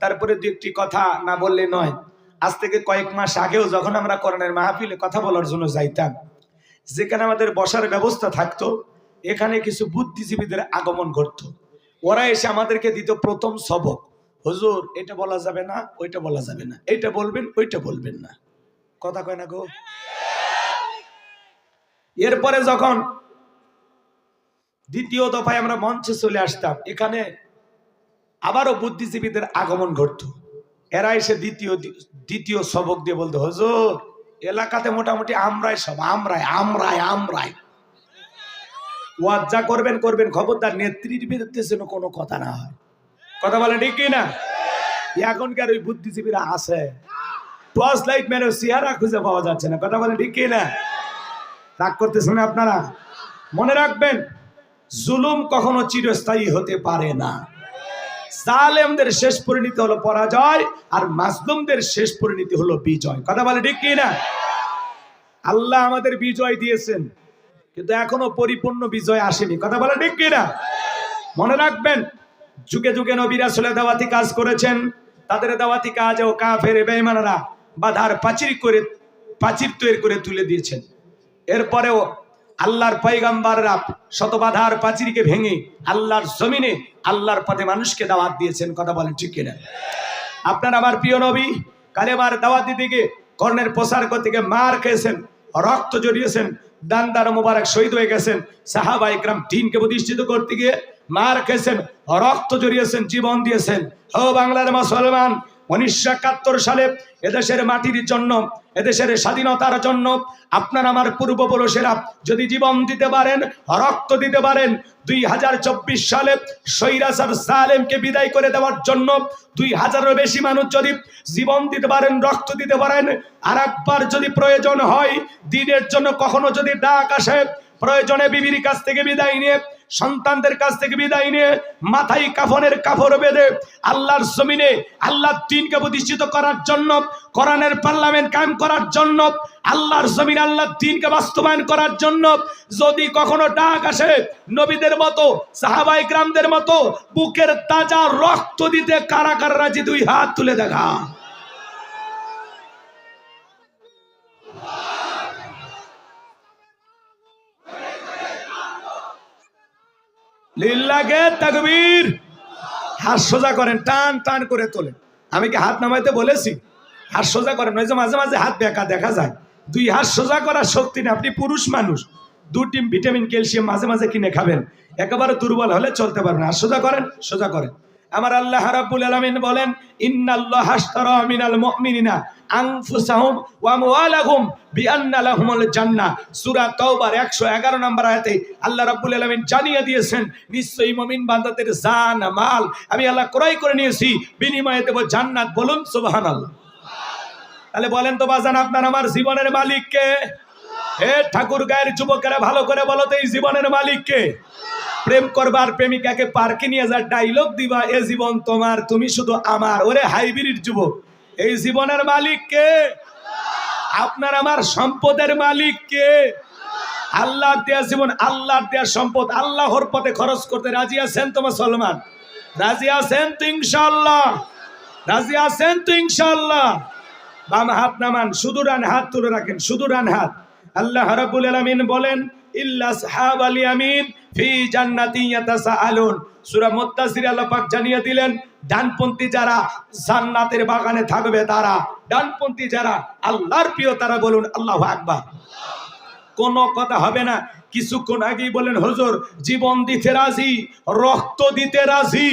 তারপরে দু একটি কথা না বললে নয়। আজ থেকে কয়েক মাস আগেও যখন আমরা করোনার মাহফিলে কথা বলার জন্য যাইতাম, যেখানে আমাদের বসার ব্যবস্থা থাকতো, এখানে কিছু বুদ্ধিজীবীদের আগমন ঘটতো। ওরা এসে আমাদেরকে দিত প্রথম সবক। হুজুর, এটা বলা যাবে না, ওইটা বলা যাবে না। এইটা বলবেন, ওইটা বলবেন না। কথা কয় না গো। এরপরে যখন দ্বিতীয় দফায় আমরা মঞ্চে চলে আসতাম, এখানে আবারও বুদ্ধিজীবীদের আগমন ঘটতো। এরা এসে দ্বিতীয় দ্বিতীয় সবক দিয়ে বলতো, হুজুর, এলাকাতে মোটামুটি আমরাই সব, আমরাই আমরাই আমরাই। ওয়াজ যা করবেন করবেন, খবরদার নেত্রীর বিরুদ্ধে যেন কোনো কথা না হয়। কথা বলে ঠিক না? এখনকার ওই বুদ্ধিজীবীরা আছে। টর্চ লাইট মেরে চেহারা খুঁজে পাওয়া যাচ্ছে না। কথা বলে ঠিক না? রাগ করতেছেন আপনারা? মনে রাখবেন, জুলুম কখনো চিরস্থায়ী হতে পারে না। জালেমদের শেষ পরিণতি হলো পরাজয় আর মাজলুমদের শেষ পরিণতি হলো বিজয়। কথা বলে ঠিক কি না আল্লাহ আমাদের বিজয় দিয়েছেন, কিন্তু এখনও পরিপূর্ণ বিজয় আসেনি। কথা বলে ঠিক কি না মনে রাখবেন, যুগে যুগে নবীরা চলে দাওয়াতি কাজ করেছেন, তাদের দাওয়াতি কাজ ও কাফের বেঈমানরা বাধার পাচির করে পাচির তৈরি করে তুলে দিয়েছেন। এরপরেও আল্লাহর পয়গাম্বাররা শত বাধার পাচিরকে ভেঙে আল্লাহর জমিনে আল্লাহর পথে মানুষকে দাওয়াত দিয়েছেন, কথা বলেন ঠিক কিনা? আপনার আমার প্রিয় নবী কালেমার দাওয়াত গিয়ে কর্ণের প্রসার করতে গিয়ে মার খেয়েছেন, রক্ত জড়িয়েছেন, দান্দার মোবারক শহীদ হয়ে গেছেন, সাহাবা ইকরাম দিনকে প্রতিষ্ঠিত করতে গিয়ে মার খেয়েছেন, রক্ত জড়িয়েছেন, জীবন দিয়েছেন। ও বাংলার মুসলমান উনিশশো একাত্তর সালে এদেশের মাটির জন্য, এদেশের স্বাধীনতার জন্য আপনার আমার পূর্বপুরুষেরা যদি জীবন দিতে পারেন, রক্ত দিতে পারেন, দুই হাজার চব্বিশ সালে সৈরাসার সালেমকে বিদায় করে দেওয়ার জন্য দুই হাজারের বেশি মানুষ যদি জীবন দিতে পারেন, রক্ত দিতে পারেন আর একবার যদি প্রয়োজন হয়, দিনের জন্য কখনো যদি ডাক আসে, প্রয়োজনে বিবির কাছ থেকে বিদায় নিয়ে সন্তানদের কাছ থেকে বিদায় নিয়ে মাথায় কাফনের কাপড় বেঁধে আল্লাহর জমিনে, আল্লাহর দিনকে প্রতিষ্ঠিত করার জন্য, কোরআনের পার্লামেন্ট কায়েম করার জন্য, আল্লাহর জমিন, আল্লাহর দিনকে বাস্তবায়ন করার জন্য, যদি কখনো ডাক আসে, নবীদের মতো সাহাবাই গ্রামদের মতো, বুকের তাজা রক্ত দিতে কারা কারা রাজি দুই হাত তুলে দেখা। লিল্লাকে তাকবীর। হাত সোজা করেন, টান টান করে তোলেন। আমি কি হাত নামাইতে বলেছি? হাত সোজা করেন, ওই যে মাঝে মাঝে হাত বেঁকা দেখা যায়। দুই হাত সোজা করার শক্তি নেই, আপনি পুরুষ মানুষ। দু টিম ভিটামিন, ক্যালসিয়াম মাঝে মাঝে কিনে খাবেন। একেবারে দুর্বল হলে চলতে পারবেন হাত সোজা করেন সোজা করেন। আমার আল্লাহ রাব্বুল আলামিন বলেন, ইন্নাল্লাহ হাশতারা মিনাল মুমিনিনা। আনফুসাহুম ওয়া আমওয়ালাহুম বিআন্না লাহুমুল জান্নাহ। সূরা তাওবার 111 নম্বর আয়াতে আল্লাহ রাব্বুল আলামিন জানিয়ে দিয়েছেন, নিশ্চয়ই মুমিন বান্দাদের জান, মাল আমি আল্লাহ ক্রয় করে নিয়েছি, বিনিময়ে দেব জান্নাত বলুন, সুবহানাল্লাহ। তাহলে বলেন তো বাজান, আপনার আমার জীবনের মালিক কে? হে ঠাকুর গায়ের যুবকেরা, ভালো করে বলো তো এই জীবনের মালিক কে? প্রেম করবার প্রেমিকাকে পার্কে নিয়ে যা ডাইলগ দিবা, এ জীবন তোমার, তুমি শুধু আমার। ওরে হাইব্রিড যুবক। এই জীবনের মালিক কে? আপনার আমার সম্পদের মালিক কে? আল্লাহ দেয়া জীবন, আল্লাহর দেয়া সম্পদ, আল্লাহর পথে খরচ করতে রাজি আছেন তো মুসলমান? রাজি আছেন তো ইনশাআল্লাহ? রাজি আছেন তো ইনশাআল্লাহ? বাম হাত নামান, শুধু ডান হাত তুলে রাখেন, শুধু ডান হাত। আল্লাহ রাব্বুল আলামিন বলেন, ইল্লা সাহাবাল ইয়ামিন ফি জান্নাতি ইয়াতাসাআলুন। সূরা মুত্তাসির আল্লাহ পাক জানিয়ে দিলেন ডানপন্থী যারা জান্নাতের বাগানে থাকবে তারা, ডানপন্থী যারা আল্লাহর প্রিয়, তারা বলুন আল্লাহ আকবার। কোনো কথা হবে না, কিছুক্ষণ আগেই বলেন, হুজুর, জীবন দিতে রাজি, রক্ত দিতে রাজি,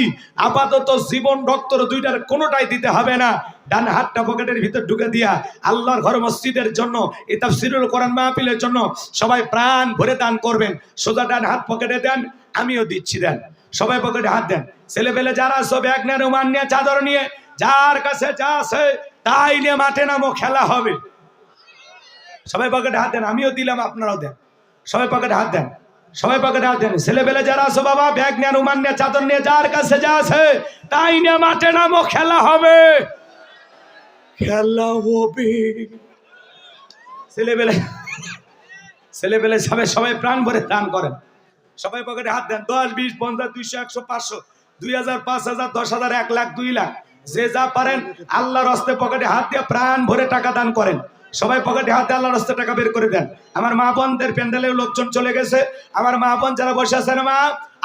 আপাতত জীবন রক্ত দুইটার কোনোটাই দিতে হবে না। ডান হাতটা পকেটের ভিতর ঢুকে দিয়া আল্লাহর ঘর মসজিদের জন্য এই তাফসিরুল কোরআন মাহফিলের জন্য সবাই প্রাণ ভরে দান করবেন। সোজা ডান হাত পকেটে দেন, আমিও দিচ্ছি দেন। সবাই পকেটে হাত দেন। ছেলে পেলে যারা সব এক নিয়ে নিয়ে, চাদর নিয়ে, যার কাছে যা আছে, তাই নিয়ে মাঠে নামো, খেলা হবে। সবাই পকেটে হাত দেন, আমিও দিলাম, আপনারাও দেন। সবাই পকেটে হাত দেন, সবাই পকেটে হাত দেন। ছেলেবেলে যারা আছো, বাবা, ব্যাগ নিয়ে রুমান নিয়ে, চাদর নিয়ে, যার কাছে যা আছে, তাই নিয়ে মাঠে নামো, খেলা হবে। খেলা হবে। ছেলেবেলে ছেলেবেলে সবাই সবাই প্রাণ ভরে দান করেন। সবাই পকেটে হাত দেন, দশ, বিশ, পঞ্চাশ, দুইশো, একশো, পাঁচশো, দুই হাজার, পাঁচ হাজার, দশ হাজার, এক লাখ, দুই লাখ। যে যা পারেন, আল্লাহর হস্তে পকেটে হাত দিয়ে প্রাণ ভরে টাকা দান করেন। সবাই পকেটে হাতে আল্লাহর হস্তে টাকা বের করে দেন। আমার মা বোনদের প্যান্ডেলের লোকজন চলে গেছে। আমার মা বোন যারা বসে আছেন মা,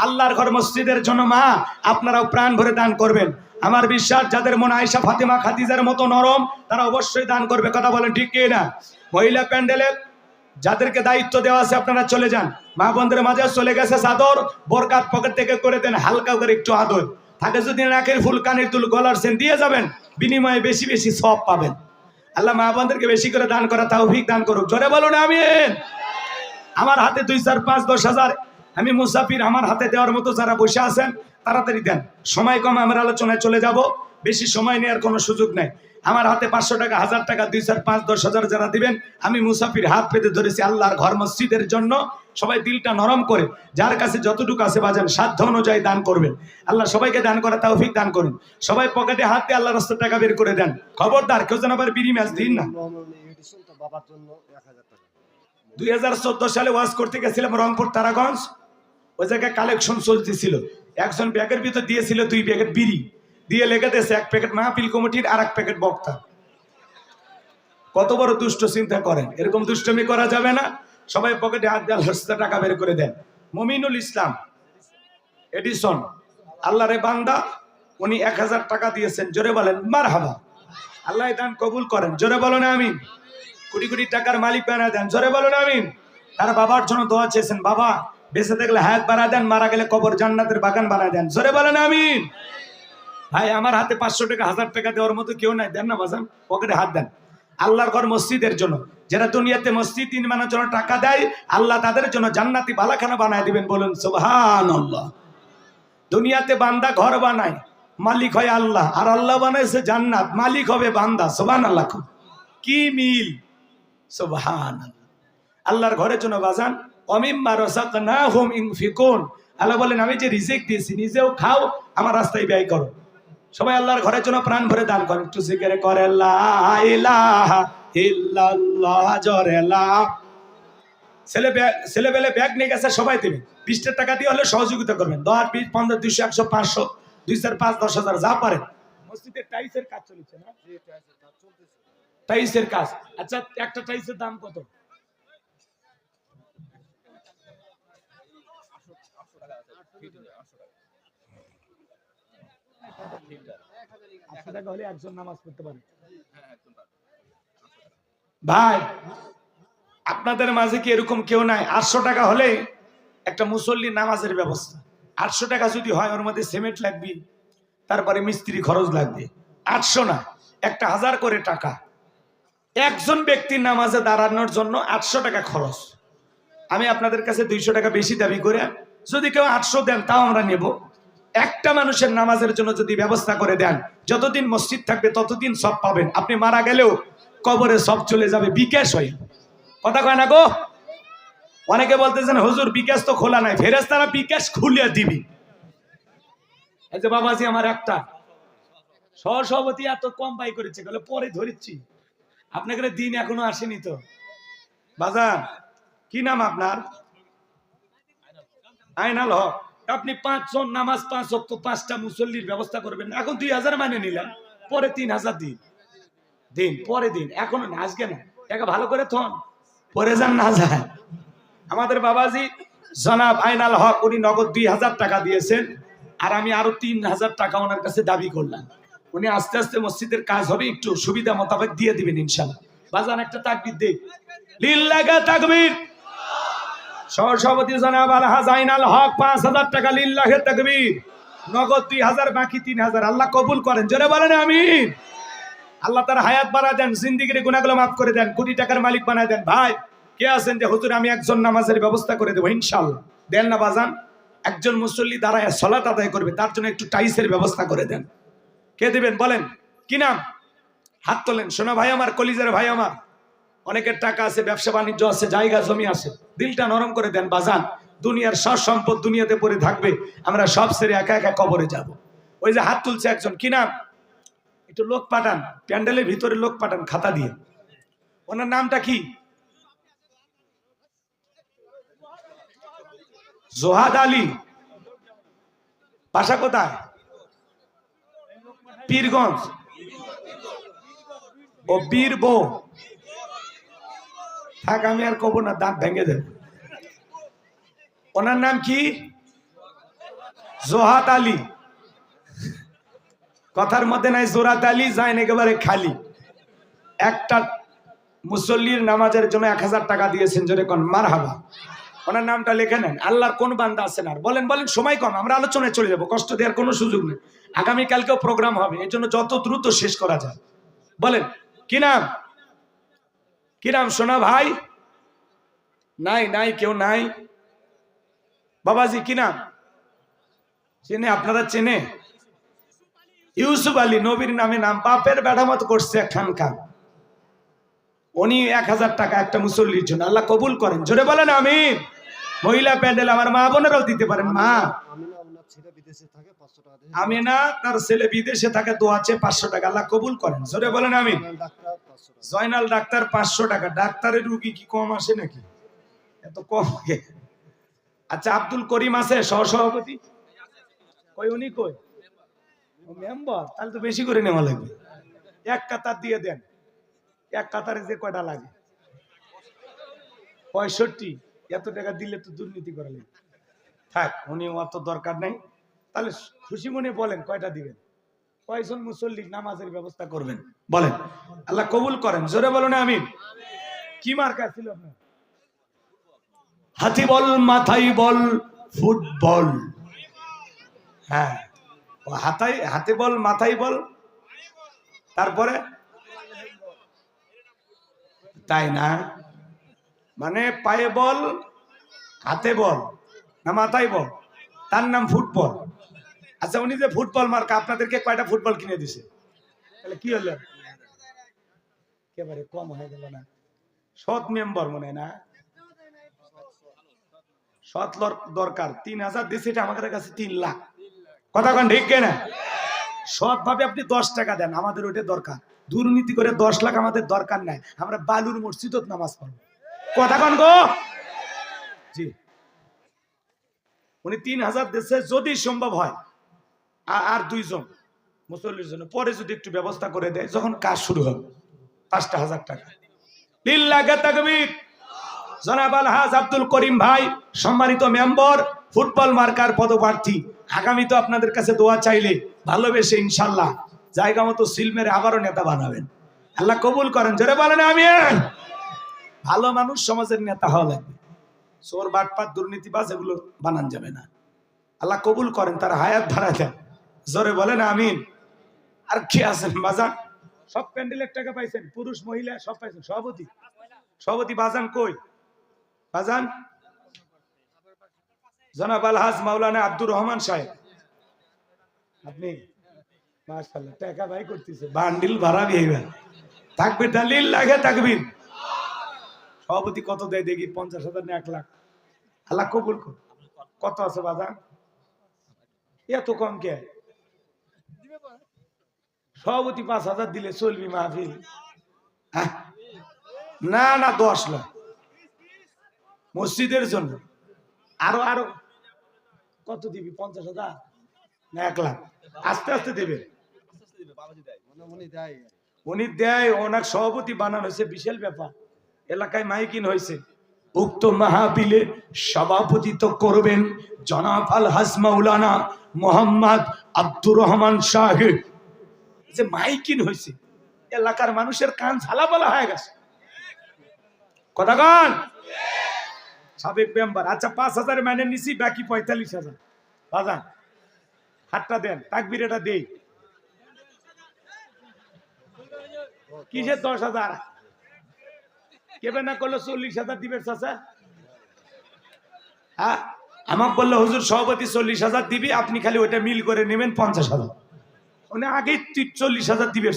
আল্লাহর ঘর মসজিদের জন্য মা, আপনারাও প্রাণ ভরে দান করবেন। আমার বিশ্বাস, যাদের মনে আয়সা ফাতিমা, খাদিজার মতো নরম, তারা অবশ্যই দান করবে। কথা বলেন ঠিক কি না? মহিলা প্যান্ডেলে যাদেরকে দায়িত্ব দেওয়া আছে, আপনারা চলে যান। মা বোনদের মাঝে চলে গেছে চাদর, বোরকাত পকেট থেকে করে দেন, হালকা করে একটু আদর। থাকে যদি নাকের ফুল কানের তুল গলার সেন দিয়ে যাবেন, বিনিময়ে বেশি বেশি সব পাবেন। আল্লাহ মা বোনদেরকে বেশি করে দান করা তৌফিক দান করুক। জোরে বলুন আমি আমার হাতে দুই চার পাঁচ দশ হাজার। আমি মুসাফির আমার হাতে দেওয়ার মতো যারা বসে আছেন, তাড়াতাড়ি দেন। সময় কম, আমার আলোচনায় চলে যাব। বেশি সময় নেওয়ার কোনো সুযোগ নাই। আমার হাতে পাঁচশো টাকা, হাজার টাকা, দুই চার, পাঁচ, দশ হাজার যারা দিবেন, আমি মুসাফির হাত পেতে ধরেছি আল্লাহর ঘর মসজিদের জন্য। সবাই দিলটা নরম করে, যার কাছে যতটুকু আছে বাজান, সাধ্য অনুযায়ী দান করবেন। আল্লাহ সবাইকে দান করা তৌফিক দান করুন। সবাই পকেটে হাত দিয়ে আল্লাহ রাস্তার টাকা বের করে দেন। খবরদার, কেউ যেন আবার বিড়ি ম্যাচ দিন না। দুই হাজার চোদ্দ সালে ওয়াজ করতে গেছিলাম রংপুর, তারাগঞ্জ। ওই জায়গায় কালেকশন চলতেছিল। একজন ব্যাগের ভিতর দিয়েছিল দুই প্যাকেট বিড়ি। দিয়ে লেগে দিয়েছে, এক প্যাকেট মাহফিল কমিটির আর এক প্যাকেট বক্তা। কত বড় দুষ্ট চিন্তা করেন? এরকম দুষ্টমি করা যাবে না। সবাই পকেটে হাত দিয়ে আল্লাহর টাকা বের করে দেন। মমিনুল ইসলাম, এডিসন আল্লাহ রে বান্দা, উনি এক হাজার টাকা দিয়েছেন। জোরে বলেন মার হাবা আল্লাহ দান কবুল করেন। জোরে বলেন আমিন। কোটি কোটি টাকার মালিক বানা দেন। জোরে বলুন আমিন। তার বাবার জন্য দোয়া চেয়েছেন, বাবা, বেঁচে থাকলে হায়াত বাড়া দেন, মারা গেলে কবর জান্নাতের বাগান বানা দেন। জোরে বলেন আমিন। ভাই, আমার হাতে পাঁচশো টাকা, হাজার টাকা দেওয়ার মতো কেউ নাই। দেন না, বাজান, পকেটে হাত দেন। আল্লাহর ঘর মসজিদের জন্য। যারা দুনিয়াতে মসজিদ নির্মাণের জন্য টাকা দেয়, আল্লাহ তাদের জন্য জান্নাতি বালাখানা বানায় দিবেন বলুন আল্লাহ দুনিয়াতে বান্দা ঘর বানায়, মালিক হয় আল্লাহ। আর আল্লাহ বানাইছে জান্নাত, মালিক হবে বান্দা সুবহান আল্লাহ কি মিল? সুবহান আল্লাহর ঘরের জন্য, বাজান, অমিম্মা রাযাকনাহুম ইনফিকুন। আল্লাহ বলেন, আমি যে রিজিক দিয়েছি, নিজেও খাও, আমার রাস্তায় ব্যয় করো। সবাই আল্লাহর ঘরের জন্য প্রাণ ভরে দান করেন। একটু জিকির করে ছেলে ব্যাগ ছেলে বেলে ব্যাগ নিয়ে গেছে সবাই দেবে। বিশটা টাকা দিয়ে হলে সহযোগিতা করবেন। দশ বিশ পনেরো দুইশো একশো পাঁচশো দুই চার পাঁচ দশ হাজার যা পারেন। মসজিদের টাইসের কাজ চলেছে না? টাইসের কাজ আচ্ছা একটা টাইসের দাম কত? ভাই, আপনাদের মাঝে কি এরকম কেউ নাই? আটশো টাকা হলে একটা মুসল্লি নামাজের ব্যবস্থা। আটশো টাকা যদি হয়, ওর মধ্যে সিমেন্ট লাগবে, তারপরে মিস্ত্রি খরচ লাগবে। আটশো না, একটা হাজার করে টাকা। একজন ব্যক্তির নামাজে দাঁড়ানোর জন্য আটশো টাকা খরচ। আমি আপনাদের কাছে দুইশো টাকা বেশি দাবি করে, যদি কেউ আটশো দেন, তাও আমরা নেব। একটা মানুষের নামাজের জন্য যদি ব্যবস্থা করে দেন, যতদিন মসজিদ থাকবে ততদিন সব পাবেন। আপনি মারা গেলেও কবরে সব চলে যাবে, বিকাশ হয়ে। কথা কয় না গো? অনেকে বলতেছেন, হুজুর, বিকাশ তো খোলা নাই। ফেরেস তারা বিকাশ খুলিয়া দিবি। এই যে বাবাজি আমার একটা। সহসভাপতি এত কম বাই করেছে, বলে পরে ধরিচ্ছি। আপনাকে দিন এখনও আসেনি তো। বাজার কি নাম আপনার? আইনাল হক। আপনি পাঁচজন নামাজ পাঁচ অক্ট পাঁচটা মুসল্লির ব্যবস্থা করবেন। এখন দুই হাজার মানে নিলাম, পরে তিন হাজার দিন। দিন, পরে দিন। এখন আজকে না। একে ভালো করে থন। পরে যান না যায় আমাদের বাবাজি জনাব আইনাল হক, উনি নগদ দুই হাজার টাকা দিয়েছেন। আর আমি আরও তিন হাজার টাকা ওনার কাছে দাবি করলাম। উনি আস্তে আস্তে মসজিদের কাজ হবে, একটু সুবিধা মোতাবেক দিয়ে দিবেন ইনশাল্লাহ। বাজান, একটা তাকবির দেখ লিল্লাগা তাকবির। সহসভাপতি জনাব আলহাজ আইনাল হক, পাঁচ হাজার টাকা লিল্লাহে তাকবির। নগদ দুই হাজার, বাকি তিন হাজার। আল্লাহ কবুল করেন। জোরে বলেন আমিন। আল্লাহ তার হায়াত বাড়া দেন, জিন্দিগির গুণাগুলো মাফ করে দেন, কোটি টাকার মালিক বানায় দেন। ভাই, কে আছেন যে হুজুর, আমি একজন নামাজের ব্যবস্থা করে দেবো ইনশাল্লাহ দেন না বাজান, একজন মুসল্লি দাঁড়ায়, সলাত আদায় করবে, তার জন্য একটু টাইসের ব্যবস্থা করে দেন। কে দিবেন, বলেন। কি নাম? হাত তোলেন। শোনা ভাই আমার, কলিজার ভাই আমার। অনেকের টাকা আছে, ব্যবসা বাণিজ্য আছে, জায়গা, জমি আছে। দিলটা নরম করে দেন, বাজান। দুনিয়ার সব সম্পদ দুনিয়াতে পড়ে থাকবে, আমরা সব সেরে একা একা কবরে যাব। ওই যে হাত তুলছে একজন, কি নাম? একটু লোক পাঠান, প্যান্ডেলের ভিতরে লোক পাঠান, খাতা দিয়ে। ওনার নামটা কি? জোহাদ আলী। বাসা কোথায়? পীরগঞ্জ। ও বীর বউ। থাক, আমি আর কব না, দাঁত ভেঙে দেব। ওনার নাম কি? জোহাত আলী। কথার মধ্যে নাই, জোরাত আলী যায় একেবারে খালি। একটা মুসল্লির নামাজের জন্য এক হাজার টাকা দিয়েছেন, জোরে কোন মার হাবা ওনার নামটা লিখে নেন, আল্লাহর কোন বান্দা আছেন আর। বলেন বলেন, সময় কম, আমরা আলোচনায় চলে যাব, কষ্ট দেওয়ার কোনো সুযোগ নেই। আগামীকালকেও প্রোগ্রাম হবে এর জন্য যত দ্রুত শেষ করা যায়। বলেন, কি নাম? কি নাম সোনা ভাই? নাই নাই, কেউ নাই। বাবাজি, কি নাম? চেনে, আপনারা চেনে? ইউসুফ আলী নবীর নামে নাম, বাপের বেড়ামত করছে খানকান। উনি এক হাজার টাকা একটা মুসল্লির জন্য, আল্লাহ কবুল করেন। জোরে বলেন আমি মহিলা প্যান্ডেল আমার মা বোনেরাও দিতে পারেন, মা। আমি না, তার ছেলে বিদেশে থাকে আছে পাঁচশো টাকা, আল্লাহ কবুল করেন। জোরে বলেন আমি জয়নাল ডাক্তার পাঁচশো টাকা। ডাক্তারের রুগী কি কম আসে নাকি? এত কম আচ্ছা আব্দুল করিম আছে, সহসভাপতি? কই, উনি কই? মেম্বার, তাহলে তো বেশি করে নেওয়া লাগবে। এক কাতার দিয়ে দেন। এক কাতারে যে কয়টা লাগে? পঁয়ষট্টি। এত টাকা দিলে তো দুর্নীতি করা লাগবে। থাক, উনি অত দরকার নাই। তাহলে খুশি মনে বলেন, কয়টা দিবেন? কয়জন মুসল্লি নামাজের ব্যবস্থা করবেন? বলেন। আল্লাহ কবুল করেন। জোরে বলুন আমি কি মার্কা ছিল আপনার? হাতি বল মাথায় বল, ফুটবল। হ্যাঁ। হাতাই, হাতে বল মাথায় বল। তারপরে? তাই না? মানে পায়ে বল, হাতে বল, না মাথায় বল। তার নাম ফুটবল। আচ্ছা উনি যে ফুটবল মার্কা, আপনাদেরকে কয়টা ফুটবল কিনে দিছে? তাহলে কি হলো? একেবারে কম হয়ে গেল না। সৎ মেম্বার মনে না? ভাবে আপনি দশ টাকা দেন, আমাদের দরকার। দুর্নীতি করে দশ লাখ আমাদের দরকার নাই। আমরা বালুর মসজিদত নামাজ পড়ব। কথা কন গো? জি। উনি তিন হাজার দিচ্ছে যদি সম্ভব হয়। আর দুইজন মুসল্লির জন্য। পরে যদি একটু ব্যবস্থা করে দেয়, যখন কাজ শুরু হবে, পাঁচটা হাজার টাকা। লিল্লাহে তাকবীর। আব্দুল করিম ভাই, সম্মানিত মেম্বার, ফুটবল মার্কার পদপ্রার্থী আগামী তো আপনাদের কাছে দোয়া চাইলে ভালোবেসে ইনশাল্লাহ জায়গা মতো সিলমের আবারও নেতা বানাবেন। আল্লাহ কবুল করেন। জোরে বলেন আমি ভালো মানুষ সমাজের নেতা হওয়া লাগবে। চোর বাটপাত দুর্নীতিবাজ, এগুলো বানান যাবে না। আল্লাহ কবুল করেন, তার হায়াত ভাড়া দেন। জোরে বলেন আমিন। আর কি আছেন বাজান? সব প্যান্ডেলের টাকা পাইছেন পুরুষ মহিলা সব পাইছেন সভাপতি। সভাপতি বাজান কই? বাজান? জনাব আলহাজ মাওলানা আব্দুর রহমান সাহেব। আপনি মাশাআল্লাহ টাকা ভাই করতেছে বান্ডিল ভাড়া বিহেবার থাকবে দালিল লাগে থাকবিন সভাপতি কত দেয় দেখি পঞ্চাশ হাজার না এক লাখ। আল্লাহ কবুল কত আছে বাজান? এত কম কে? সভাপতি পাঁচ হাজার দিলে চলবি মাহফিল। হ্যাঁ? না না, দশ লাখ। মসজিদের জন্য। আরও আরও। কত দিবি? পঞ্চাশ হাজার? না, এক লাখ। আস্তে আস্তে দেবে। উনি দেয়, ওনার সভাপতি বানানো হয়েছে, বিশাল ব্যাপার। এলাকায় মাইকিন হয়েছে। উক্ত মাহাবিলে সভাপতিত্ব করবেন জনাব আল হাসমাউলানা মোহাম্মদ আব্দুর রহমান সাহেব যে মাইকিন হয়েছে এলাকার মানুষের কান ঝালাপালা হয়ে গেছে। কথা কন? সাবেক মেম্বার। আচ্ছা পাঁচ হাজার মানে নিছি, বাকি পঁয়তাল্লিশ হাজার। বাজান, হাতটা দেন, তাকবির এটা দেই। কিসের দশ হাজার? কেবে না করল চল্লিশ হাজার দিবেন চাচা? হ্যাঁ? আমাকে বলল, হুজুর, সভাপতি চল্লিশ হাজার দিবি, আপনি খালি ওইটা মিল করে নেবেন পঞ্চাশ হাজার। উনি আগেই চল্লিশ হাজার দিবে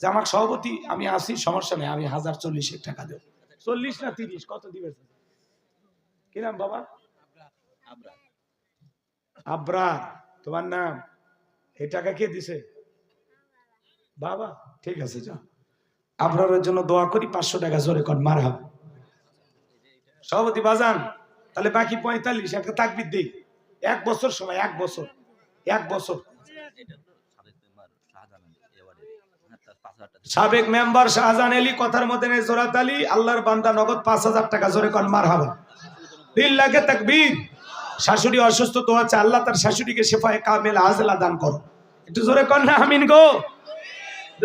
যে আমার সভাপতি, আমি আসি সমস্যা নেই, আমি হাজার চল্লিশের টাকা দেব। চল্লিশ না তিরিশ, কত দিবে? কি নাম বাবা? আবরা তোমার নাম? এই টাকা কে দিছে? বাবা, ঠিক আছে যা আপনার জন্য দোয়া করি, পাঁচশো টাকা জোরে কর, মার হাব সভাপতি বাজান, তাহলে বাকি পঁয়তাল্লিশ, একটা তাকবির দিই। এক বছর সময়, এক বছর এক বছর। সাবেক মেম্বার শাহজাহান আলী, কথার মধ্যে জোরাত আলী, আল্লাহর বান্দা নগদ পাঁচ হাজার টাকা জোরে কন, মার হাবা। লাগে তাকবীর। শাশুড়ি অসুস্থ তো আছে আল্লাহ তার শাশুড়িকে শেফায় কামেল আজলা দান করো। একটু জোরে কন না, আমিন গো।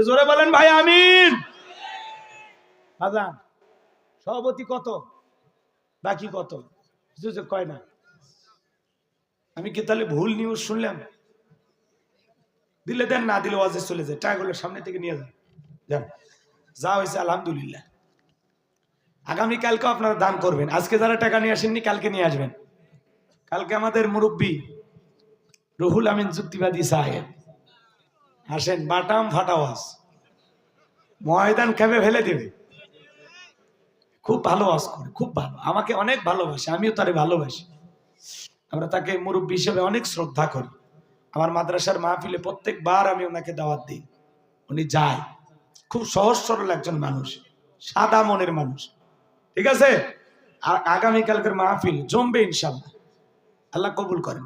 জোরে বলেন ভাই, আমিন। বাজান সভাপতি কত? বাকি কত? কয় না? আমি কি তাহলে ভুল নিউজ শুনলাম? দিলে দেন, না দিলে ওয়াজে চলে যায়। টাকাগুলো সামনে থেকে নিয়ে যান। যান যা হয়েছে, আলহামদুলিল্লাহ। আগামী কালকে আপনারা দান করবেন। আজকে যারা টাকা নিয়ে আসেননি, কালকে নিয়ে আসবেন। কালকে আমাদের মুরব্বী রুহুল আমিন যুক্তিবাদী সাহেব। আসেন, বাটাম ফাটাওয়াজ ময়দান খেপে ফেলে দেবে। খুব ভালো করে, খুব ভালো। আমাকে অনেক ভালোবাসে, আমিও তারে ভালোবাসি। আমরা তাকে মুরব্বী হিসেবে অনেক শ্রদ্ধা করি। আমার মাদ্রাসার মাহফিলে প্রত্যেকবার আমি ওনাকে দাওয়াত দিই। উনি যায়। খুব সহজ সরল একজন মানুষ, সাদা মনের মানুষ। ঠিক আছে? আর আগামীকালকের মাহফিল জমবে ইনশাল্লাহ আল্লাহ কবুল করেন।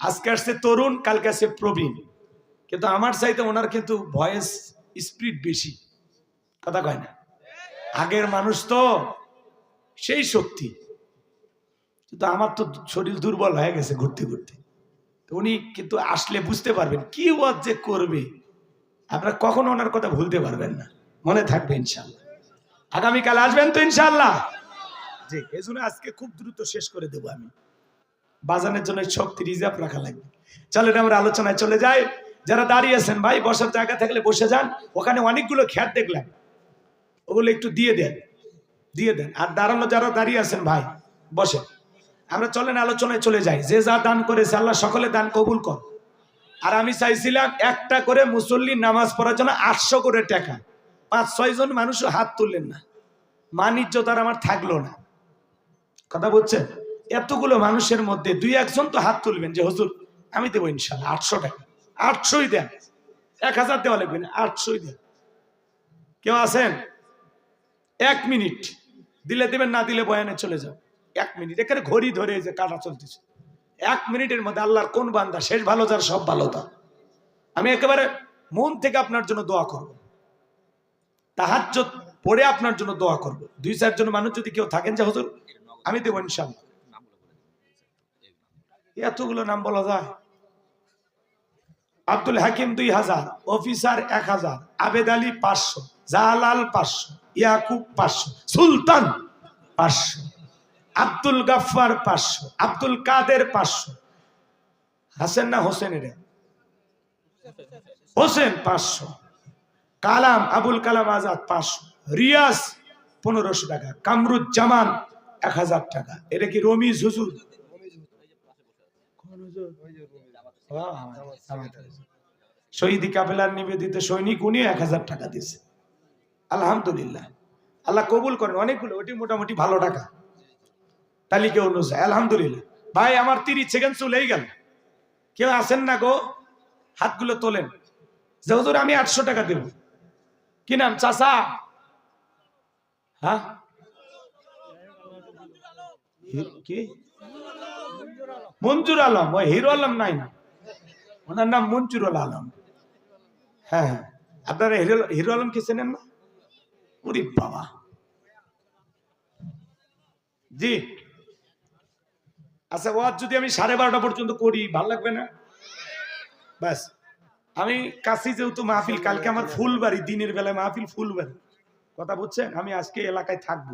আজকে আসছে তরুণ, কালকে আসছে প্রবীণ। কিন্তু আমার চাইতে ওনার কিন্তু ভয়েস স্পিড বেশি। কথা কয় না? আগের মানুষ তো সেই শক্তি। কিন্তু আমার তো শরীর দুর্বল হয়ে গেছে ঘুরতে ঘুরতে। উনি কিন্তু আসলে বুঝতে পারবেন কি ওয়াজ যে করবে। আপনারা কখনো ওনার কথা ভুলতে পারবেন না। মনে থাকবে ইনশাল্লাহ আগামীকাল আসবেন তো ইনশাল্লাহ জি, এই জন্য আজকে খুব দ্রুত শেষ করে দেবো আমি। বাজানের জন্য শক্তি রিজার্ভ রাখা লাগবে। চলেন আমরা আলোচনায় চলে যাই। যারা দাঁড়িয়ে আছেন, ভাই, বসার জায়গা থাকলে বসে যান। ওখানে অনেকগুলো খ্যাত দেখলাম। ওগুলো একটু দিয়ে দেন। দিয়ে দেন। আর দাঁড়ানো যারা দাঁড়িয়ে আছেন, ভাই, বসেন। আমরা চলেন আলোচনায় চলে যাই। যে যা দান করেছে, আল্লাহ সকলে দান কবুল কর আর আমি চাইছিলাম একটা করে মুসল্লি নামাজ পড়ার জন্য আটশো করে টাকা। পাঁচ, ছয় জন মানুষ হাত তুললেন না। মানিজ্য তার আমার থাকল না। কথা বলছেন এতগুলো মানুষের মধ্যে দুই, একজন তো হাত তুলবেন যে, হুজুর, আমি দেবো ইনশাল্লাহ আটশো টাকা। আটশোই দেন। এক হাজার দেওয়া লাগবে না, আটশোই দেন। কেউ আছেন? এক মিনিট। দিলে দেবেন, না দিলে বয়ানে চলে যাও এক মিনিট। এখানে ঘড়ি ধরে যে কাটা চলতেছে। এক মিনিটের মধ্যে আল্লাহর কোন বান্দা, শেষ ভালো যার, সব ভালো তার। আমি একেবারে মন থেকে আপনার জন্য দোয়া করব। তাহাজ্জ পরে আপনার জন্য দোয়া করব। দুই চারজন মানুষ যদি কেউ থাকেন যে, হুজুর, আমি দেবো ইনশাল্লাহ এতগুলো নাম বলা যায়। আব্দুল হাকিম দুই হাজার, অফিসার এক হাজার, আবেদ আলী পাঁচশো, জালাল পাঁচশো, ইয়াকুব পাঁচশো, সুলতান পাঁচশো। আব্দুল গাফফার পাঁচশো, আব্দুল কাদের পাঁচশো। হাসেন না হোসেন রে হোসেন পাঁচশো। কালাম, আবুল কালাম আজাদ পাঁচশো। রিয়াজ পনেরোশো টাকা, কামরুজ্জামান এক হাজার টাকা। এটা কি রমিজ হুজুর? শহীদি কাফেলার নিবেদিত সৈনিক, উনি এক হাজার টাকা দিয়েছে। আলহামদুলিল্লাহ। আল্লাহ কবুল করেন, অনেকগুলো, ওটি মোটামুটি ভালো টাকা। তালিকা অনুযায়ী আলহামদুলিল্লাহ। ভাই, আমার তিরিশ সেকেন্ড চলেই গেল। কেউ আসেন না গো? হাতগুলো তোলেন। যে হুজুর, আমি আটশো টাকা দেব। কি নাম? চাষা হ্যাঁ? মঞ্জুর আলম। ওই হিরো আলম নাই না? ওনার নাম মঞ্জুরুল আলম। হ্যাঁ হ্যাঁ। আপনারা হিরো হিরো আলম কে চেনেন না? ওরে বাবা। জি। আচ্ছা ওয়াজ যদি আমি সাড়ে বারোটা পর্যন্ত করি, ভালো লাগবে না? ব্যাস। আমি কাছি যেহেতু মাহফিল, কালকে আমার ফুলবাড়ি, দিনের বেলায় মাহফিল ফুলবাড়ি। কথা বুঝছেন? আমি আজকে এলাকায় থাকব।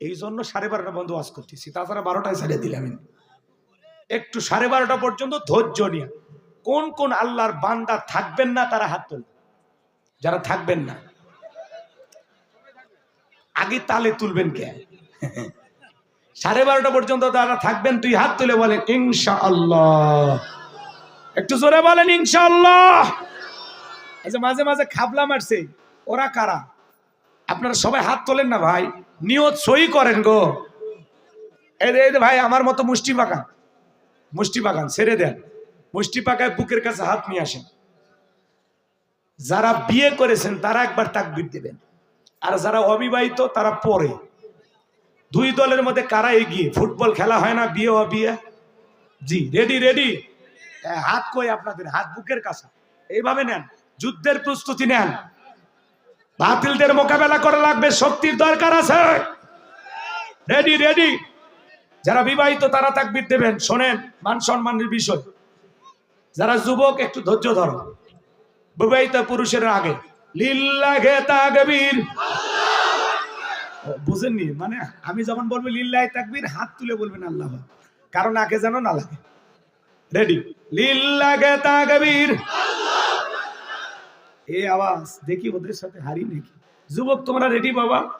এই জন্য সাড়ে বারোটা বন্ধ ওয়াজ করতেছি। তাছাড়া বারোটায় ছেড়ে দিলাম একটু সাড়ে বারোটা পর্যন্ত ধৈর্য নিয়ে। কোন কোন আল্লাহর বান্দা থাকবেন না, তারা হাত তোলেন যারা থাকবেন না। আগে তালে তুলবেন কে? সাড়ে বারোটা পর্যন্ত যারা থাকবেন, তুই হাত তুলে বলেন ইনশা আল্লাহ একটু জোরে বলেন ইনশা আল্লাহ আচ্ছা মাঝে মাঝে খাবলা মারছে, ওরা কারা? আপনারা সবাই হাত তোলেন না ভাই, নিয়ত সই করেন গো। ভাই, আমার মতো মুষ্টি বাগান মুষ্টি বাগান ছেড়ে দেন। মুষ্টি পাকায় বুকের কাছে হাত নিয়ে আসেন। যারা বিয়ে করেছেন, তারা একবার তাকবির দেবেন। আর যারা অবিবাহিত, তারা পরে। দুই দলের মধ্যে কারা এগিয়ে? ফুটবল খেলা হয় না বিয়ে বিয়ে? জি রেডি রেডি হাত কই আপনাদের? হাত বুকের কাছে। এইভাবে নেন যুদ্ধের প্রস্তুতি নেন। বাতিলদের মোকাবেলা করা লাগবে শক্তির দরকার আছে। রেডি রেডি যারা বিবাহিত তারা তাকবির দেবেন। শোনেন মান সম্মানের বিষয়। যারা যুবক একটু ধৈর্য ধরো। বিবাহিত পুরুষের আগে। লিল্লাহে তাকবীর। ও, বুঝেননি? মানে আমি যখন বলব লিল্লাহে তাকবীর, হাত তুলে বলবেন আল্লাহ। কারণ আগে যেন না লাগে। রেডি লিল্লাহে তাকবীর। এই আওয়াজ, দেখি ওদের সাথে হারি নাকি? যুবক, তোমরা রেডি বাবা?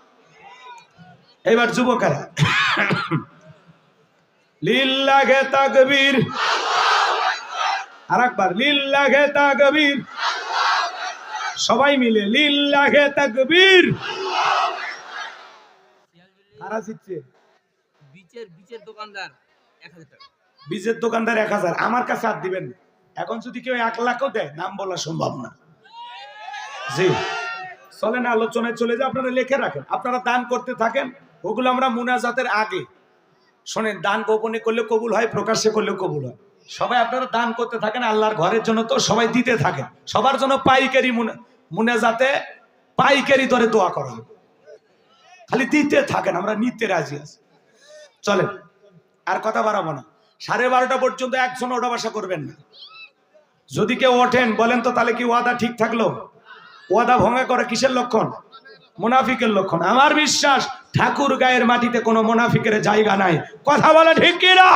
এবার যুবকেরা। লিল্লাহে তাকবীর। আরেকবার লিল্লাহে তাকবীর। সবাই মিলে লিল্লাহে তাকবীর। কারা জিতছে বিচের বিচের দোকানদার এক হাজার টাকা। বীজের দোকানদার এক হাজার আমার কাছে আর দিবেন। এখন যদি কেউ এক লাখও দেয় নাম বলা সম্ভব না। জি। চলেন আলোচনায় চলে যায় আপনারা লিখে রাখেন। আপনারা দান করতে থাকেন ওগুলো আমরা মুনাজাতের আগে। শোনেন দান গোপনে করলে কবুল হয় প্রকাশ্যে করলে কবুল হয়। সবাই আপনারা দান করতে থাকেন আল্লাহর ঘরের জন্য তো সবাই দিতে থাকেন। সবার জন্য পাইকারি মুনা- মুনাজাতে পাইকারি দরে দোয়া করা হবে খালি দিতে থাকেন, আমরা নিতে রাজি আছি। চলেন, আর কথা বাড়াবো না। সাড়ে বারোটা পর্যন্ত একজন ওটা বাসা করবেন না। যদি কেউ ওঠেন, বলেন তো তাহলে কি ওয়াদা ঠিক থাকল? ওয়াদা ভঙ্গা করা কিসের লক্ষণ? মুনাফিকের লক্ষণ। আমার বিশ্বাস, ঠাকুর গায়ের মাটিতে কোনো মুনাফিকের জায়গা নাই। কথা বলে ঠিক কিনা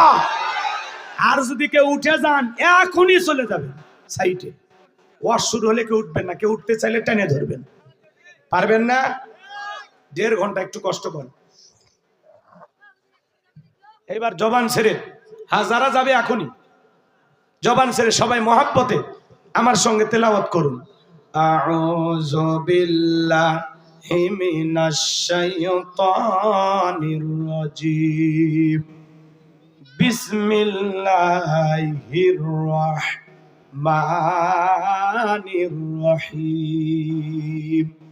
আর যদি কেউ উঠে যান, এখনই চলে যাবেন সাইটে ওয়াশ শুরু হলে কেউ উঠবেন না, কেউ উঠতে চাইলে টেনে ধরবেন। পারবেন না? দেড় ঘণ্টা একটু কষ্ট করেন এবার জবান ছেড়ে হাজারা যাবে এখনই। জবান ছেড়ে সবাই মহাব্বতে আমার সঙ্গে তেলাওয়াত করুন। বিসমিল্লাহির রাহমানির রহিম।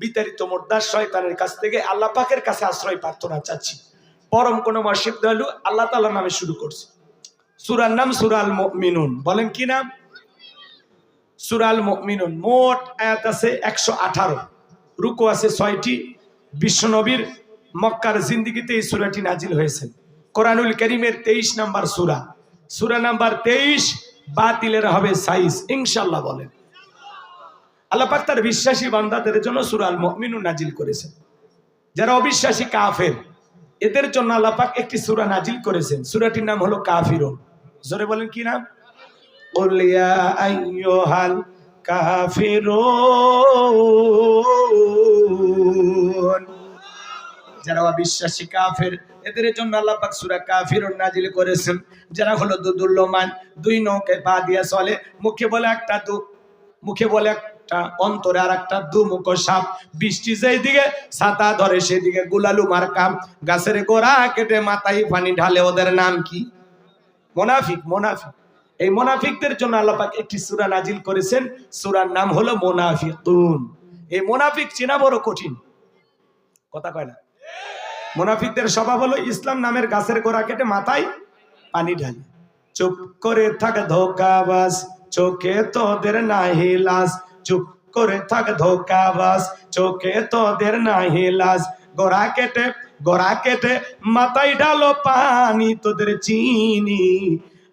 বিতাড়িত মোর্দার শয়তানের কাছ থেকে আল্লাহ পাকের কাছে আশ্রয় প্রার্থনা চাচ্ছি। পরম কোন মর্শিদ দয়ালু আল্লাহ তাআলার নামে শুরু করছে। সুরার নাম সুরাল মিনুন বলেন কি নাম? সুরাল মিনুন মোট আয়াত আছে একশো আঠারো। রুকু আছে ছয়টি। বিশ্বনবীর মক্কার জিন্দিগিতে এই সুরাটি নাজিল হয়েছে। কোরআনুল করিমের তেইশ নাম্বার সুরা। সুরা নাম্বার তেইশ বাতিলের হবে সাইজ। ইনশাল্লাহ বলেন। আল্লাপাক তার বিশ্বাসী বান্দাদের জন্য সুরাল মমিনু নাজিল করেছেন। যারা অবিশ্বাসী কাফের, এদের জন্য আল্লাপাক একটি সুরা নাজিল করেছেন। সুরাটির নাম হলো কাফিরুন। জোরে বলেন কি নাম? আইয়ুহাল কাফিরুন। যারা অবিশ্বাসী কাফের, এদের জন্য আল্লাহ পাক সূরা কাফিরুন নাজিল করেছেন। যারা হলো দুদুল্যমান, দুই নৌকে পা দিয়া চলে, মুখে বলে একটা দুঃখ মুখে বলে এক একটা অন্তরে আর একটা দুমুখ সাপ। বৃষ্টি যেই দিকে ছাতা ধরে সেদিকে গুলালু মার কাম। গাছের গোড়া কেটে মাথায় পানি ঢালে, ওদের নাম কি? মোনাফিক মোনাফিক। এই মোনাফিকদের জন্য আল্লাহ পাক একটি সূরা নাজিল করেছেন। সূরার নাম হলো মোনাফিকুন। এই মোনাফিক চেনা বড় কঠিন। কথা কয় না? মোনাফিকদের স্বভাব হলো ইসলাম নামের গাছের গোড়া কেটে মাথায় পানি ঢালে। চুপ করে থাক ধোকাবাজ, চোখে তোদের নাহি চুপ করে থাক ধোকাবাজ, চোখে তোদের নাহি লাজ। গোড়া কেটে গোড়া কেটে মাথায় ডালো পানি তোদের চিনি।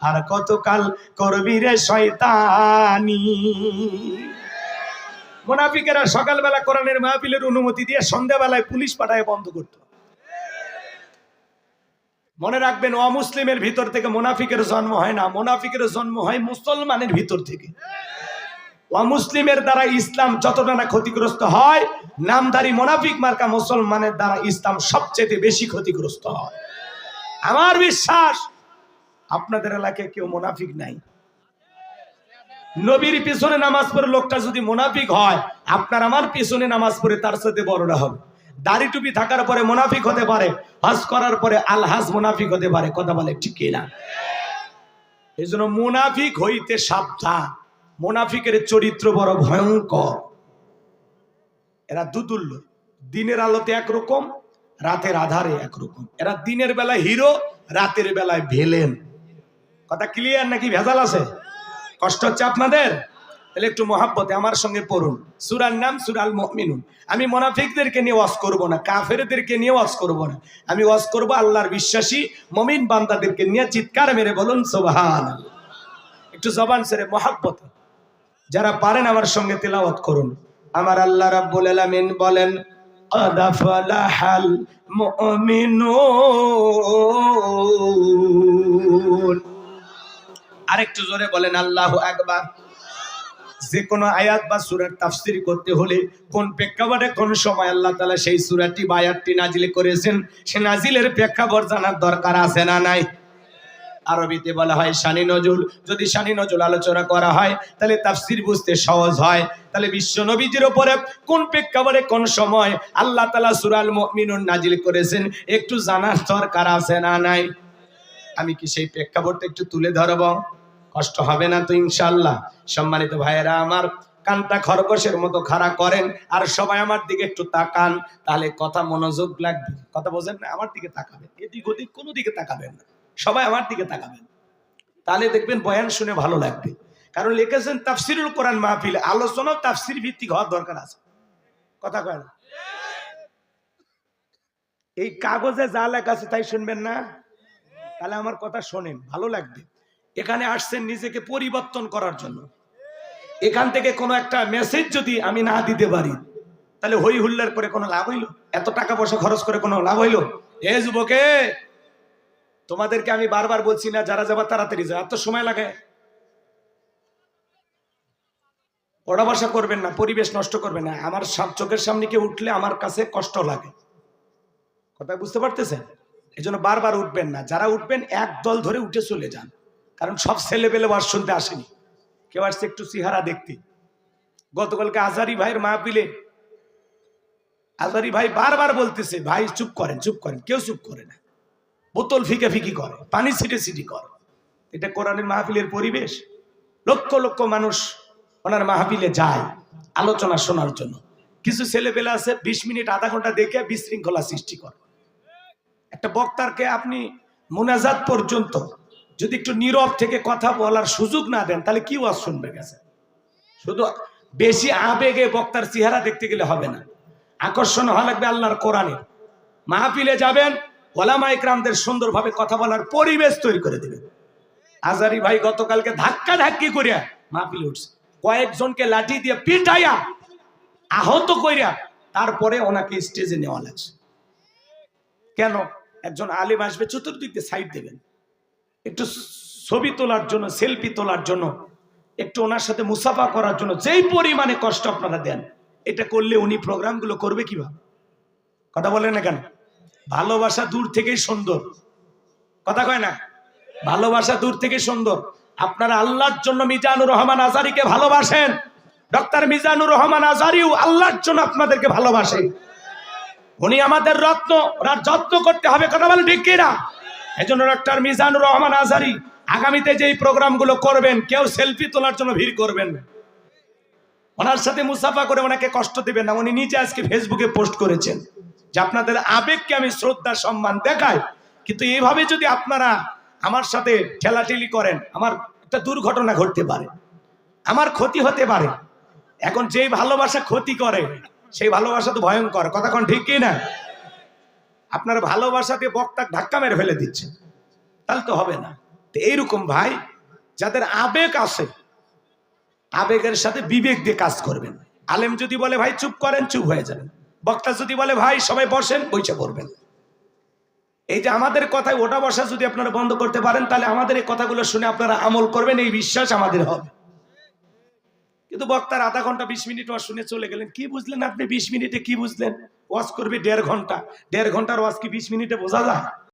আর কতকাল করবি রে শয়তানি? মোনাফিকেরা সকালবেলা কোরআনের মাহফিলের অনুমতি দিয়ে সন্ধ্যাবেলায় পুলিশ পাঠায় বন্ধ করতো। মনে রাখবেন, অমুসলিমের ভিতর থেকে মোনাফিকের জন্ম হয় না। মোনাফিকের জন্ম হয় মুসলমানের ভিতর থেকে। অমুসলিমের দ্বারা ইসলাম যতটা না ক্ষতিগ্রস্ত হয়, নামধারী মোনাফিক মার্কা মুসলমানের দ্বারা ইসলাম সবচেয়ে বেশি ক্ষতিগ্রস্ত হয়। আমার বিশ্বাস, আপনাদের এলাকায় কেউ মোনাফিক নাই। নবীর পিছনে নামাজ পড়ে লোকটা যদি মোনাফিক হয়, আপনার আমার পিছনে নামাজ পড়ে তার সাথে বড়রা হবে। দাড়ি টুপি থাকার পরে মোনাফিক হতে পারে, হজ করার পরে আলহাজ মোনাফিক হতে পারে, কথা বলে ঠিক না এই জন্য মোনাফিক হইতে সাবধান। মোনাফিকের চরিত্র বড় ভয়ঙ্কর। এরা দুতুল্য দিনের আলোতে একরকম, রাতের আধারে একরকম। এরা দিনের বেলায় হিরো, রাতের বেলায় ভেলেন। কথা ক্লিয়ার নাকি? ভেজাল আছে? কষ্ট হচ্ছে আপনাদের? তাহলে একটু মহাব্বতে আমার সঙ্গে পড়ুন। সুরার নাম সুরাল মুমিনুন। আমি মোনাফিকদেরকে নিয়ে ওয়াজ করব না, কাফেরদেরকে নিয়ে ওয়াজ করব না। আমি ওয়াজ করব আল্লাহর বিশ্বাসী, মমিন বান্দাদেরকে নিয়ে চিৎকার মেরে বলুন সোবাহান একটু জবান সেরে মহাব্বত। যারা পারেন আমার সঙ্গে তেলাওয়াত করুন। আমার আল্লাহ রাব্বুল আলামিন বলেন আদাফালাহাল মুমিনুন। আরেকটু জোরে বলেন, আল্লাহু আকবার। যে কোনো আয়াত বা সুরার তাফসির করতে হলে কোন প্রেক্ষাপটে, কোন সময় আল্লাহ তালা সেই সুরাটি বা আয়াতটি নাজিল করেছেন, সে নাজিলের প্রেক্ষাপট জানার দরকার আছে না নাই? আরবিতে বলা হয় শানি নজুল যদি শানি নজুল আলোচনা করা হয়, তাহলে তাফসির বুঝতে সহজ হয়। তাহলে বিশ্ব নবীজির উপরে কোন প্রেক্ষাপটে, কোন সময় আল্লাহ তালা সুরাল মুমিনুন নাজিল করেছেন, একটু জানার দরকার আছে না নাই? আমি কি সেই প্রেক্ষাপটটা একটু তুলে ধরব? কষ্ট হবে না তো ইনশাল্লাহ সম্মানিত ভাইয়েরা আমার কানটা খরগোশের মতো খাড়া করেন, আর সবাই আমার দিকে একটু তাকান, তাহলে কথা মনোযোগ লাগবে। কথা বোঝেন না, আমার দিকে তাকাবেন। এদিক ওদিক কোনো দিকে তাকাবেন না। সবাই আমার দিকে তাকাবেন। তাহলে দেখবেন বয়ান শুনে ভালো লাগবে। কারণ লিখেছেন তাফসিরুল কোরআন মাহফিল, আলোচনা তাফসির ভিত্তিক হওয়ার দরকার আছে। কথা কয় না? এই কাগজে যা লেখা আছে তাই শুনবেন না? তাহলে আমার কথা শোনেন, ভালো লাগবে। এখানে আসছেন নিজেকে পরিবর্তন করার জন্য। এখান থেকে কোনো একটা মেসেজ যদি আমি না দিতে পারি, তাহলে হই হুল্লার করে কোনো লাভ হইল? এত টাকা পয়সা খরচ করে কোনো লাভ হইল? এ যুবকে তোমাদেরকে আমি বারবার বলছি না, যারা যাবার তাড়াতাড়ি যায় এত সময় লাগে। পড়া বসা করবেন না, পরিবেশ নষ্ট করবেন না। আমার চোখের সামনে কেউ উঠলে আমার কাছে কষ্ট লাগে। কথা বুঝতে পারতেছেন? এই জন্য বারবার উঠবেন না। যারা উঠবেন, এক দল ধরে উঠে চলে যান। কারণ সব ছেলে পেলে বাস শুনতে আসেনি। কেউ আসছে একটু চেহারা দেখতে। গতকালকে আজারি ভাইয়ের মা মাহপিলে আজারি ভাই বারবার বলতেছে, ভাই, চুপ করেন চুপ করেন। কেউ চুপ করে না। বোতল ফিকে ফিকি করে, পানি ছিটে ছিটি করে। এটা কোরআনের মাহফিলের পরিবেশ। লক্ষ লক্ষ মানুষ ওনার মাহফিলে যায় আলোচনা শোনার জন্য। কিছু ছেলেপেলে আছে, বিশ মিনিট, আধা ঘণ্টা দেখে বিশৃঙ্খলা সৃষ্টি করে। একটা বক্তারকে আপনি মোনাজাত পর্যন্ত যদি একটু নীরব থেকে কথা বলার সুযোগ না দেন, তাহলে কি ওয়াজ শুনবে গেছে? শুধু বেশি আবেগে বক্তার চেহারা দেখতে গেলে হবে না। আকর্ষণ হওয়া লাগবে আল্লাহর কোরআনে। মাহফিলে যাবেন ওলামা ইকরামদের সুন্দরভাবে কথা বলার পরিবেশ তৈরি করে দেবেন আজারি ভাই গতকালকে ধাক্কা ধাক্কি করিয়া মাহফিলে উঠছে। কয়েকজনকে লাঠি দিয়ে পিটাইয়া আহত করিয়া তারপরে ওনাকে স্টেজে নেওয়া লাগছে। কেন? একজন আলিম আসবে, চতুর্দিক সাইড দেবেন। একটু ছবি তোলার জন্য সেলফি তোলার জন্য, একটু ওনার সাথে মুসাফা করার জন্য, যেই পরিমাণে কষ্ট আপনারা দেন, এটা করলে উনি প্রোগ্রামগুলো করবে কীভাবে? কথা বলেন না কেন? ভালোবাসা দূর থেকেই সুন্দর। কথা কয় না? ভালোবাসা দূর থেকে সুন্দর। আপনারা আল্লাহর জন্য মিজানুর রহমান আজারিকে ভালোবাসেন। ডক্টর মিজানুর রহমান আজারিও আল্লাহর জন্য আপনাদেরকে ভালোবাসে। উনি আমাদের রত্ন, ওনার যত্ন করতে হবে, কথা বলেন ঠিক কিনা? এই জন্য ডক্টর মিজানুর রহমান আজারি আগামীতে যেই প্রোগ্রামগুলো করবেন, কেউ সেলফি তোলার জন্য ভিড় করবেন ওনার সাথে মুসাফা করে ওনাকে কষ্ট দিবেন না। উনি নিজে আজকে ফেসবুকে পোস্ট করেছেন। যে আপনাদের আবেগকে আমি শ্রদ্ধা, সম্মান দেখাই। কিন্তু এইভাবে যদি আপনারা আমার সাথে ঠেলাঠেলি করেন, আমার একটা দুর্ঘটনা ঘটতে পারে। আমার ক্ষতি হতে পারে। এখন যেই ভালোবাসা ক্ষতি করে, সেই ভালোবাসা তো ভয়ঙ্কর। কথা কোন ঠিক কি না আপনার ভালোবাসা দিয়ে বক্তা ধাক্কা মেরে ফেলে দিচ্ছে। তাহলে তো হবে না। তো এইরকম ভাই, যাদের আবেগ আছে, আবেগের সাথে বিবেক দিয়ে কাজ করবেন। আলেম যদি বলে, ভাই, চুপ করেন, চুপ হয়ে যাবেন। বক্তা যদি বলে, ভাই, সবাই বসেন, বইসে পড়বেন। এই যে আমাদের কথায় ওটা বসা যদি আপনারা বন্ধ করতে পারেন, তাহলে আমাদের এই কথাগুলো শুনে আপনারা আমল করবেন, এই বিশ্বাস আমাদের হবে। কিন্তু বক্তার আধা ঘণ্টা, বিশ মিনিট ওয়াজ শুনে চলে গেলেন। কি বুঝলেন আপনি? বিশ মিনিটে কি বুঝলেন? ওয়াজ করবে দেড় ঘণ্টা। দেড় ঘণ্টার ওয়াজ কি বিশ মিনিটে বোঝা যায়?